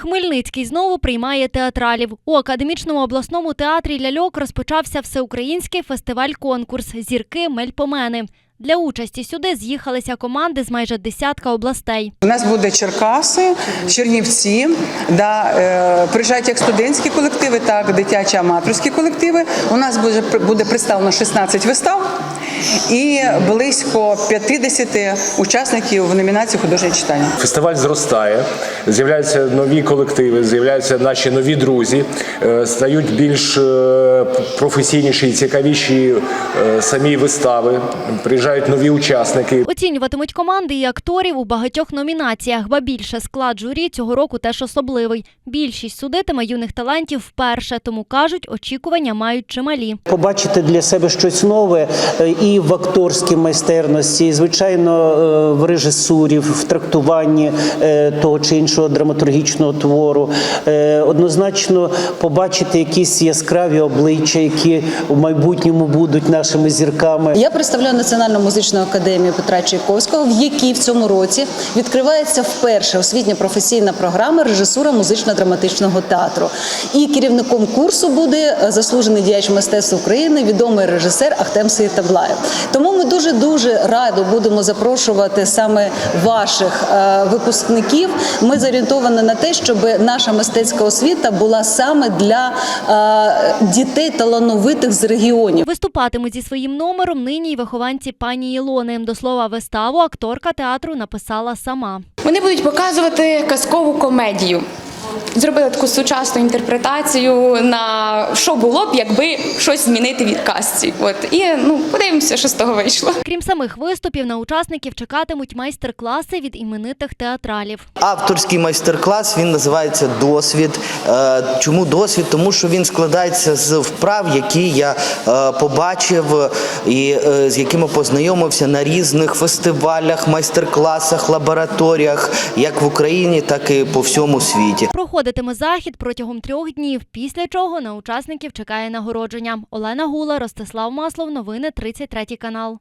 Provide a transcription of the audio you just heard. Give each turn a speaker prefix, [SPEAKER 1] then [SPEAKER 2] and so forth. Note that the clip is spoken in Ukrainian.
[SPEAKER 1] Хмельницький знову приймає театралів. У академічному обласному театрі ляльок розпочався всеукраїнський фестиваль-конкурс Зірки Мельпомени. Для участі сюди з'їхалися команди з майже десятка областей.
[SPEAKER 2] У нас буде Черкаси, Чернівці, да, е, приїжджають як студентські колективи, так дитячі аматорські колективи. У нас буде, буде представлено 16 вистав і близько 50 учасників в номінації художнє читання.
[SPEAKER 3] Фестиваль зростає, з'являються нові колективи, з'являються наші нові друзі, е, стають більш е, професійніші і цікавіші е, самі вистави. Приїжджають нові учасники.
[SPEAKER 1] Оцінюватимуть команди і акторів у багатьох номінаціях, ба більше склад журі цього року теж особливий. Більшість судитиме юних талантів вперше, тому кажуть, очікування мають чималі.
[SPEAKER 4] побачити для себе щось нове е, і в акторській майстерності, звичайно, е, в режисурі, в трактуванні е, того чи іншого драматургічного твору. Е, Однозначно побачити якісь яскраві обличчя, які в майбутньому будуть нашими зірками.
[SPEAKER 5] Я представляю Національну музичну академію Петра Чайковського, в якій в цьому році відкривається вперше освітня професійна програма режисура музично-драматичного театру. І керівником курсу буде заслужений діяч мистецтв України, відомий режисер Ахтем Сеїтаблаєв. Тому ми дуже дуже радо будемо запрошувати саме ваших е, випускників. Ми зорієнтовані на те, щоб наша мистецька освіта була саме для е, дітей талановитих з регіонів.
[SPEAKER 1] Виступатимуть зі своїм номером нині й вихованці пані Ілони. До слова, виставу акторка театру написала сама.
[SPEAKER 6] Вони будуть показувати казкову комедію. Зробили таку сучасну інтерпретацію на що було б, якби щось змінити від казці. От і ну подивимося, що з того вийшло.
[SPEAKER 1] Крім самих виступів, на учасників чекатимуть майстер-класи від іменитих театралів.
[SPEAKER 7] Авторський майстер-клас він називається досвід. Е, Чому досвід? Тому що він складається з вправ, які я е, побачив і е, з якими познайомився на різних фестивалях, майстер-класах, лабораторіях, як в Україні, так і по всьому світі.
[SPEAKER 1] Проходитиме захід протягом трьох днів, після чого на учасників чекає нагородження. Олена Гула, Ростислав Маслов, новини 33 канал.